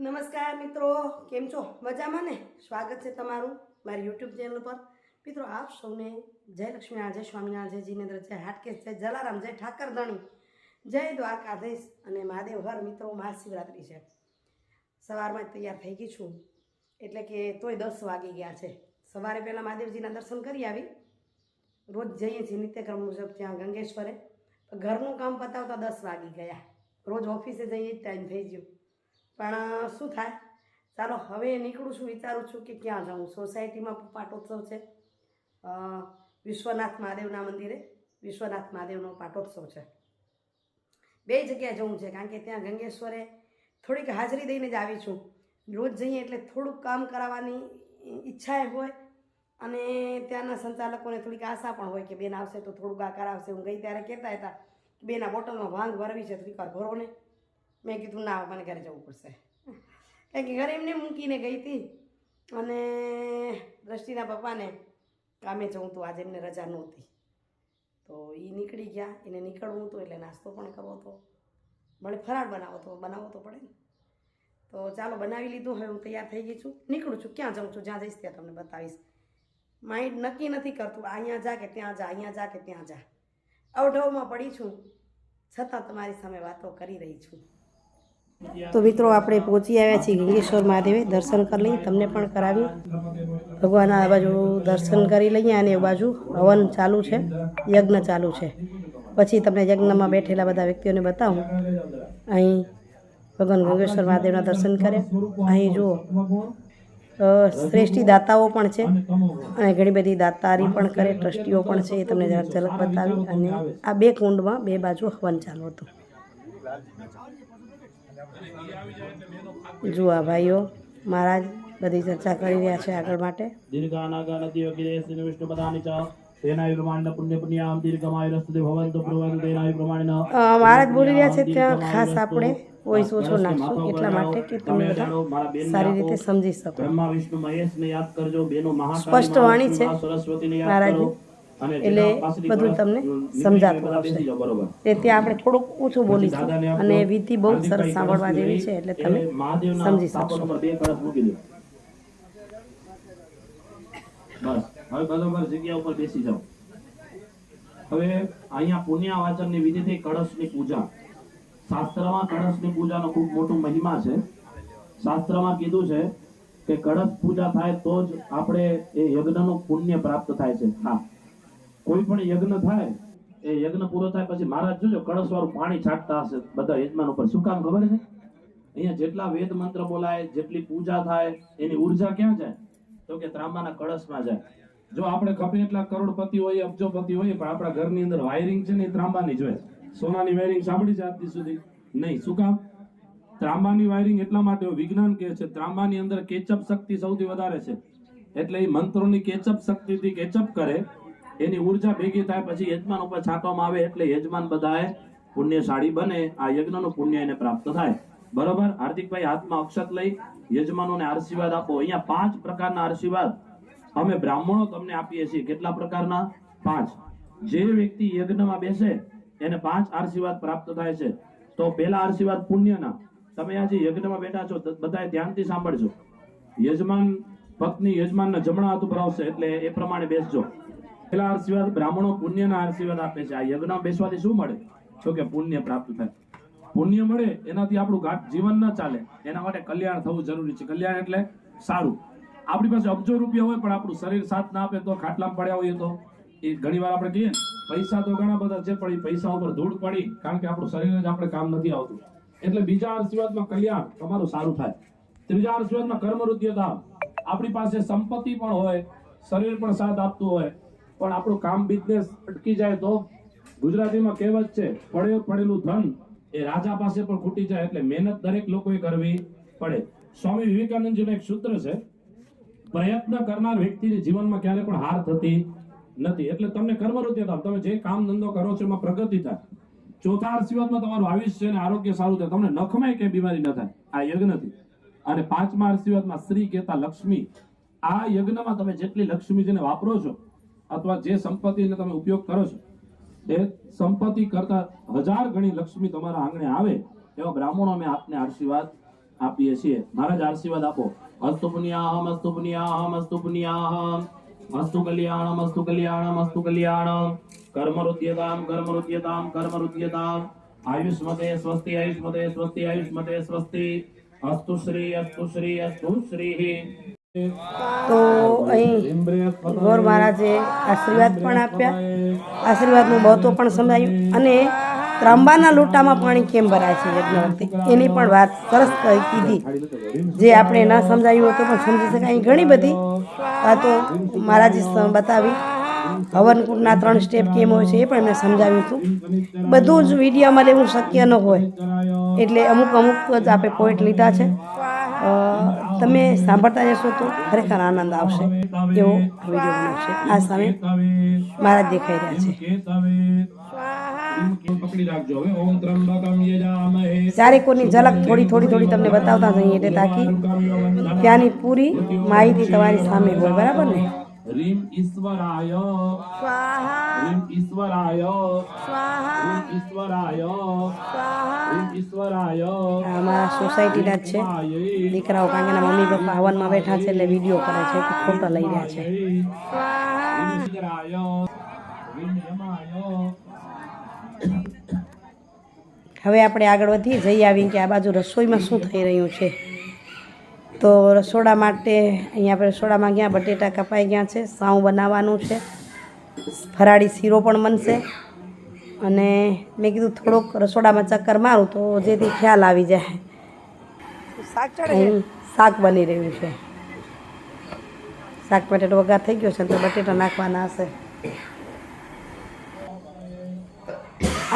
નમસ્કાર મિત્રો, કેમ છો? મજામાં ને? સ્વાગત છે તમારું મારી યુટ્યુબ ચેનલ પર. મિત્રો, આપ સૌને જય લક્ષ્મી, જય સ્વામિનારાયણ, જય જીનેન્દ્ર, જય હાટકેશ, જય જલારામ, જય ઠાકરધણી જય દ્વારકાધીશ અને મહાદેવ હર. મિત્રો, મહાશિવરાત્રિ છે. સવારમાં જ તૈયાર થઈ ગઈ છું. એટલે કે તોય દસ વાગી ગયા છે. સવારે પહેલાં મહાદેવજીના દર્શન કરી આવી. રોજ જઈએ છીએ નિત્યક્રમ મુજબ ત્યાં ગંગેશ્વરે. ઘરનું કામ પતાવતા દસ વાગી ગયા. રોજ ઓફિસે જઈએ જ ટાઈમ થઈ ગયો. પણ શું થાય? ચાલો, હવે નીકળું છું, વિચારું છું કે ક્યાં જાઉં? સોસાયટીમાં પાટોત્સવ છે. વિશ્વનાથ મહાદેવના મંદિરે વિશ્વનાથ મહાદેવનો પાટોત્સવ છે. બે જગ્યાએ જવું છે, કારણ કે ત્યાં ગંગેશ્વરે થોડીક હાજરી દઈને જ આવી છું. રોજ જઈએ એટલે થોડુંક કામ કરાવવાની ઈચ્છા હોય અને ત્યાંના સંચાલકોને થોડીક આશા પણ હોય કે બેન આવશે તો થોડુંક આ કરાવશે હું ગઈ ત્યારે કહેતા હતા બેન બોટલમાં ભાંગ ભરવી છે, થોડીક વાર ભરો ને મેં કીધું, ના, મને ઘરે જવું પડશે. કારણ કે ઘરે એમને મૂકીને ગઈ હતી અને દ્રષ્ટિના પપ્પાને કામે જવું તો આજે એમને રજા નહોતી. તો એ નીકળી ગયા, એને નીકળવું હતું, એટલે નાસ્તો પણ કરવો હતો. ભલે ફરાળ બનાવો તો બનાવો તો પડે ને. તો ચાલો, બનાવી લીધું, હવે હું તૈયાર થઈ ગઈ છું. નીકળું છું, ક્યાં જાઉં છું? જ્યાં જઈશ ત્યાં તમને બતાવીશ. માઇન્ડ નક્કી નથી કરતું અહીંયા જા કે ત્યાં જા, અહીંયા જા કે ત્યાં જા. અવઢવમાં પડી છું, છતાં તમારી સામે વાતો કરી રહી છું. તો મિત્રો, આપણે પહોંચી આવ્યા છીએ ગંગેશ્વર મહાદેવે, દર્શન કરી લઈએ, તમને પણ કરાવી ભગવાનના આ બાજુ દર્શન કરી લઈએ અને એ બાજુ હવન ચાલુ છે, યજ્ઞ ચાલુ છે. પછી તમને યજ્ઞમાં બેઠેલા બધા વ્યક્તિઓને બતાવું. અહીં ભગવાન ગંગેશ્વર મહાદેવના દર્શન કર્યા. અહીં જુઓ શ્રેષ્ઠી દાતાઓ પણ છે અને ઘણી બધી દાતારી પણ કરે, ટ્રસ્ટીઓ પણ છે, એ તમને ઝલક બતાવી. અને આ બે કુંડમાં બે બાજુ હવન ચાલુ હતું. જુઓ ભાઈઓ મહારાજ બધી ચર્ચા કરી રહ્યા છે આગળ માટે. મહારાજ બોલી રહ્યા છે ત્યાં ખાસ આપણે વોઇસ ઓછો નાખશું એટલા માટે કે તમે સારી રીતે સમજી શકો. સ્પષ્ટ વાણી છે સરસ્વતીને એટલે બધું તમને સમજાતું આવશે. ત્યાં આપણે થોડુંક ઓછું બોલીશું. અને વિધિ બહુ સરસ સાંભળવા જેવી છે એટલે તમે સમજી શકશો. બસ. હવે બરોબર જગ્યા ઉપર બેસી જાઓ. હવે અહીંયા પુણ્ય વાચનની વિધિથી કળશની પૂજા. શાસ્ત્રમાં કળશની પૂજાનો ખૂબ મોટો મહિમા છે. શાસ્ત્રમાં કીધું છે કે કળશ પૂજા થાય તો જ આપણે એ યજ્ઞનું પુણ્ય પ્રાપ્ત થાય છે. હા. કોઈ પણ યજ્ઞ થાય, એ યજ્ઞ પૂરો થાય પછી મહારાજ જોજો કળશ વાળું પાણી છાંટતા હશે બધા યજમાન ઉપર. શું કામ ખબર છે? અહીંયા જેટલા વેદ મંત્ર બોલાય, જેટલી પૂજા થાય, એની ઊર્જા ક્યાં જાય? તો કે ત્રાંબાના કળશમાં જાય. જો આપણે ખપે એટલા કરોડપતિ હોય, અબજોપતિ હોય, પણ આપણા ઘરની અંદર વાયરિંગ છે ને, એ ત્રાંબાની જોઈએ સોનાની વાયરિંગ સાંભળી છે આજથી સુધી? નહીં. શું કામ? ત્રાંબાની વાયરિંગ એટલા માટે વિજ્ઞાન કહે છે, ત્રાંબાની અંદર કેચઅપ શક્તિ સૌથી વધારે છે. એટલે એ મંત્રોની કેચઅપ શક્તિથી કેચઅપ કરે એની ઊર્જા ભેગી થાય પછી યજમાન ઉપર છાંટવામાં આવે એટલે યજમાન બધાએ પુણ્યશાળી બને, આ યજ્ઞનું પુણ્ય એને પ્રાપ્ત થાય. બરોબર? હાર્દિકભાઈ હાથમાં અક્ષત લઈ યજમાનોને આશીર્વાદ આપો. અહીંયા પાંચ પ્રકારના આશીર્વાદ અમે બ્રાહ્મણો તમને આપીએ છીએ. કેટલા પ્રકારના? પાંચ. જે વ્યક્તિ યજ્ઞમાં બેસે એને પાંચ આશીર્વાદ પ્રાપ્ત થાય છે. તો પહેલા આશીર્વાદ પુણ્યના. તમે આજે યજ્ઞમાં બેઠા છો બધાએ ધ્યાનથી સાંભળજો. યજમાન પત્ની યજમાનના જમણા હાથ ઉપર આવશે એટલે એ પ્રમાણે બેસજો. પેલા આશીર્વાદ, બ્રાહ્મણો પુણ્યના આશીર્વાદ આપે છે. આ યજ્ઞમાં બેસવાથી શું મળે? તો કે પુણ્ય પ્રાપ્ત થાય. પુણ્ય મળે એનાથી આપણું ઘાટ જીવન ન ચાલે. એના માટે કલ્યાણ થવું જરૂરી છે. કલ્યાણ એટલે સારું. આપણી પાસે અબજો રૂપિયા હોય પણ આપણું શરીર સાથ ના આપે તો ખાટલામાં પડ્યા હોઈએ તો. એ ઘણી વાર આપણે કહીએ પૈસા તો ઘણા બધા છે, પણ એ પૈસા ઉપર ધૂળ પડી કારણ કે આપણું શરીર જ આપણે કામ નથી આવતું. એટલે બીજા આશીર્વાદમાં કલ્યાણ તમારું સારું થાય. ત્રીજા આશીર્વાદમાં ધામ આપણી પાસે સંપત્તિ પણ હોય, શરીર પણ સાથ આપતું હોય પણ આપણું કામ બિઝનેસ અટકી જાય તો? ગુજરાતીમાં કહેવત છે, પડે પડેલું ધન એ રાજા પાસે પણ ખૂટી જાય એટલે મહેનત દરેક લોકોએ કરવી પડે. સ્વામી વિવેકાનંદજીનું એક સૂત્ર છે, પ્રયત્ન કરનાર વ્યક્તિની જીવનમાં ક્યારે પણ હાર થતી નથી. એટલે તમને કર્મવૃત્તિ થાય તમે જે કામ ધંધો કરો છો એમાં પ્રગતિ થાય. ચોથા આશીર્વાદમાં તમારું આયુષ્ય અને આરોગ્ય સારું થાય. તમને નખમાં કઈ બીમારી ન થાય. આ યજ્ઞથી અને પાંચમા આશીર્વાદમાં શ્રી કહેતા લક્ષ્મી, આ યજ્ઞમાં તમે જેટલી લક્ષ્મીજીને વાપરો છો અથવા જે સંપત્તિને તમે ઉપયોગ કરો છો, એ સંપત્તિ કરતા હજાર ગણી લક્ષ્મી તમારા આંગણે આવે, એવા બ્રાહ્મણો અમે આપને આશીર્વાદ આપીએ છીએ. મહારાજ, આશીર્વાદ આપો. અસ્તુ પુણ્યાહમ અસ્તુ પુણ્યાહમ અસ્તુ પુણ્યાહમ અસ્તુ કલ્યાણમ અસ્તુ કલ્યાણમ અસ્તુ કલ્યાણમ. કર્મ રુદ્યતામ કર્મ રુદ્યતામ કર્મ રુદ્યતામ આયુષ્મતે સ્વસ્તિ આયુષ્મતે સ્વસ્તિ આયુષ્મતે સ્વસ્તિ. અસ્તુ શ્રી અસ્તુ શ્રી અસ્તુ શ્રી. તો અહીં ગોર મહારાજે આશીર્વાદ પણ આપ્યા. આશીર્વાદનું મહત્વ પણ સમજાયું. અને ત્રાંબાના લોટામાં પાણી કેમ ભરાય છે યજ્ઞ એની પણ વાત સરસ કીધી. જે આપણે ન સમજાયું હતું પણ સમજી શકાય. અહીં ઘણી બધી વાતો મહારાજે બતાવી. હવનકુંડના ત્રણ સ્ટેપ કેમ હોય છે એ પણ એમને સમજાવ્યું હતું. બધું જ વિડીયોમાં લેવું શક્ય ન હોય. એટલે અમુક અમુક જ આપણે પોઈન્ટ લીધા છે. તમે સાંભળતા જશો તો ખરેખર આનંદ આવશે. એવો વીડિયો બનાવશે આ સામે મારા દેખાઈ રહ્યા છે. જ્યારે કોઈની ઝલક થોડી થોડી થોડી તમને બતાવતા જઈએ એટલે તાકી ત્યાંની પૂરી માહિતી તમારી સામે હોય. બરાબર ને? રીમ ઈશ્વરાય રીમ ઈશ્વરાય રીમ ઈશ્વરાય રીમ ઈશ્વરાય આ અમારા સોસાયટીના જ છે દીકરાઓ કારણ કે મમ્મી પપ્પા હવનમાં બેઠા છે એટલે વીડિયો કરે છે કે ફોટો લઈ રહ્યા છે. હવે આપણે આગળ વધીએ જઈ આવીને કે આ બાજુ રસોઈમાં શું થઈ રહ્યું છે? તો રસોડા માટે અહીંયા આપણે રસોડામાં ગયા બટેટા કપાઈ ગયા છે સાવ બનાવવાનું છે. ફરાળી શીરો પણ બનશે. અને મેં કીધું થોડોક રસોડામાં ચક્કર મારું તો જેથી ખ્યાલ આવી જાય. શાક બની રહ્યું છે. શાક બટેટો વઘાર થઈ ગયો છે તો બટેટા નાખવાના હશે.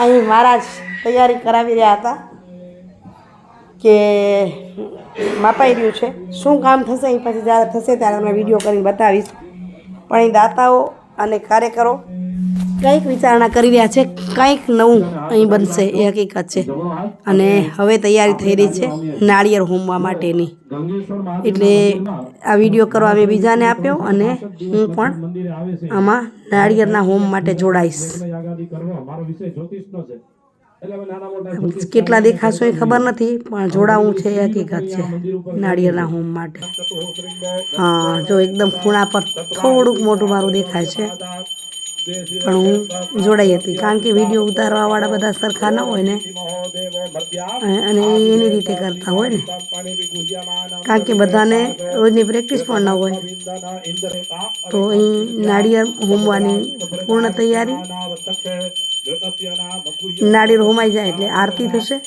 અહીં મહારાજ તૈયારી કરાવી રહ્યા હતા. કે માપાઈ રહ્યું છે. શું કામ થશે? એ પછી જ્યારે થશે ત્યારે અમે વીડિયો કરીને બતાવીશ. પણ અહીં દાતાઓ અને કાર્યકરો કંઈક વિચારણા કરી રહ્યા છે. કંઈક નવું અહીં બનશે, એ હકીકત છે. અને હવે તૈયારી થઈ રહી છે નાળિયેર હોમવા માટેની. એટલે આ વીડિયો કરવા અમે બીજાને આપ્યો અને હું પણ આમાં નાળિયેરના હોમ માટે જોડાઈશ. કેટલા દેખાશો એ ખબર નથી પણ જોડાવું છે એ હકીકત છે નાળિયેરના હોમ માટે હા જો એકદમ ખૂણા પર થોડુંક મોટું મારું દેખાય છે પણ હું જોડાઈ હતી કારણ કે વીડિયો ઉતારવાવાળા બધા સરખા ન હોય ને અને- અને એની રીતે કરતા હોય ને કારણ કે બધાને રોજની પ્રેક્ટિસ પણ ન હોય તો અહીં નાળિયેર હોમવાની પૂર્ણ તૈયારી નાળિયેર હોમાઈ જાય એટલે આરતી થશે.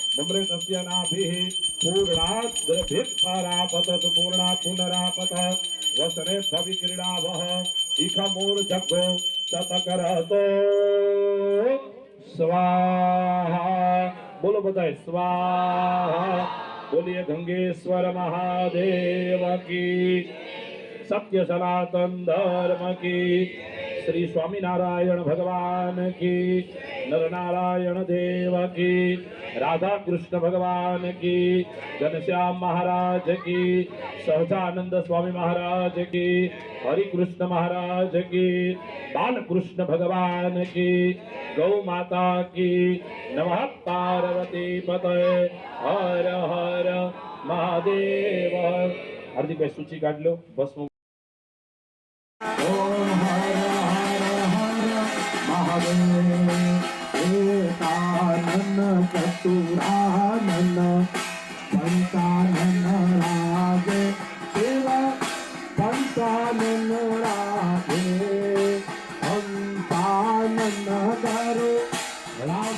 સ્વાહા બોલો બધા સ્વાહા. બોલીએ ગંગેશ્વર મહાદેવ કી. સત્ય સનાતન ધર્મ કી. શ્રી સ્વામિનારાયણ ભગવાન કી નરનારાયણ દેવ કી રાધા કૃષ્ણ ભગવાન કી ઘનશ્યામ મહારાજ કી સહજાનંદ સ્વામી મહારાજ કી હરિકૃષ્ણ મહારાજ કી બાલકૃષ્ણ ભગવાન કી ગૌ માતા કી નમઃ પાર્વતી પતય હર હર મહાદેવ હાર્દિકભાઈ સૂચિ કાઢ લો ભસ્મ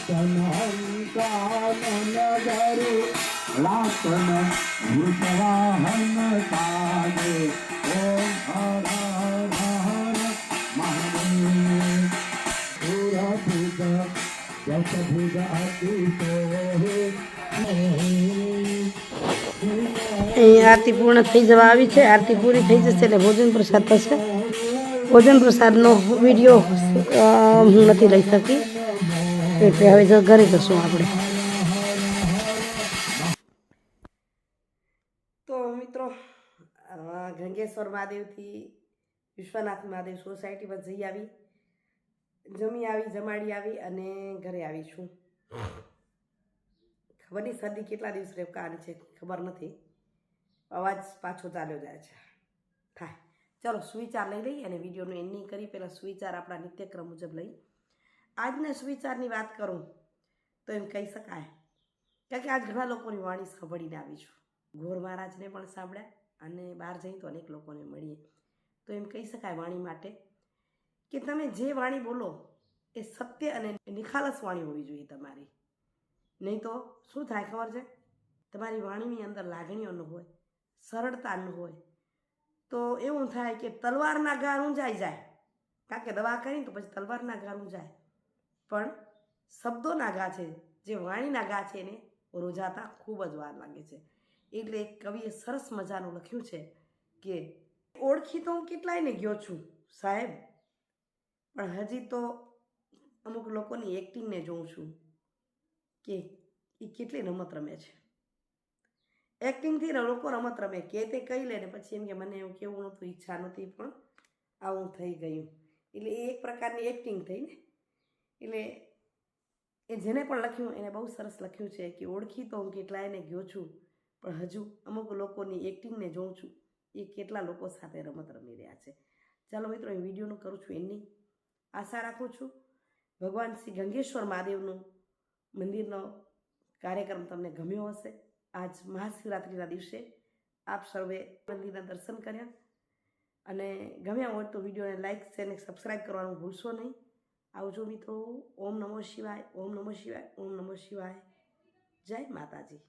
હંસાનન ગરુ લાસન વૃષવાહન સાગે ઓમ હર હર હર મહાદેવ સુરભુજ અહીં આરતી પૂર્ણ થઈ જવા આવી છે. આરતી પૂરી થઈ જશે એટલે ભોજન પ્રસાદ થશે. ભોજન પ્રસાદનો વીડિયો હું નથી લઈ શકી. એટલે હવે જો ઘરે જશું આપણે. તો મિત્રો ગંગેશ્વર મહાદેવથી વિશ્વનાથ મહાદેવ સોસાયટીમાં જઈ આવી, જમી આવી, જમાડી આવી અને ઘરે આવી છું. ખબર નહીં શરદી કેટલા દિવસ રેવકાવાની છે ખબર નથી. અવાજ પાછો ચાલ્યો જાય છે. થાય. ચલો, સુવિચાર લઈ લઈએ અને વિડીયોનું એન્ડિંગ કરી પહેલાં સુવિચાર આપણા નિત્યક્રમ મુજબ લઈ. આજના સુવિચારની વાત કરું તો એમ કહી શકાય કારણ કે આજ ઘણા લોકોની વાણી સાંભળીને આવી છું. ગોર મહારાજને પણ સાંભળ્યા અને બહાર જઈ તો અનેક લોકોને મળીએ. તો એમ કહી શકાય વાણી માટે કે તમે જે વાણી બોલો એ સત્ય અને નિખાલસ વાણી હોવી જોઈએ તમારી. નહીં તો શું થાય ખબર છે? તમારી વાણીની અંદર લાગણીઓ ન હોય, સરળતા ન હોય. તો એવું થાય કે તલવારના ઘા ઊંજાઈ જાય. કારણ કે દવા કરીને તો પછી તલવારના ઘા ઊંઝાય. પણ શબ્દોના ઘા છે, જે વાણીના ઘા છે એને રોજાતા ખૂબ જ વાર લાગે છે. એટલે કવિએ સરસ મજાનું લખ્યું છે કે, ઓળખી તો હું કેટલાયને ગયો છું, સાહેબ, પણ હજી તો અમુક લોકોની એક્ટિંગને જોઉં છું કે એ કેટલી રમત રમે છે. એક્ટિંગથી લોકો રમત રમે, કે તે કહી લે ને પછી એમ કે મને એવું કેવું નહોતું, ઈચ્છા નહોતી, પણ આવું થઈ ગયું. એટલે એ એક પ્રકારની એક્ટિંગ થઈ ને. એટલે એ જેને પણ લખ્યું એને બહુ સરસ લખ્યું છે કે ઓળખી તો હું કેટલાયને ગયો છું, પણ હજુ અમુક લોકોની એક્ટિંગને જોઉં છું, એ કેટલા લોકો સાથે રમત રમી રહ્યા છે. ચાલો મિત્રો, એ વિડીયોનું કરું છું એની આશા રાખું છું ભગવાન શ્રી ગંગેશ્વર મહાદેવનું મંદિરનો કાર્યક્રમ તમને ગમ્યો હશે. આજ મહાશિવરાત્રિના દિવસે આપ સર્વે મંદિરના દર્શન કર્યા. અને ગમ્યા હોય તો વિડીયોને લાઇક શેર અને સબસ્ક્રાઈબ કરવાનું ભૂલશો નહીં. આવજો મિત્રો. ઓમ નમો શિવાય ઓમ નમો શિવાય ઓમ નમો શિવાય. જય માતાજી.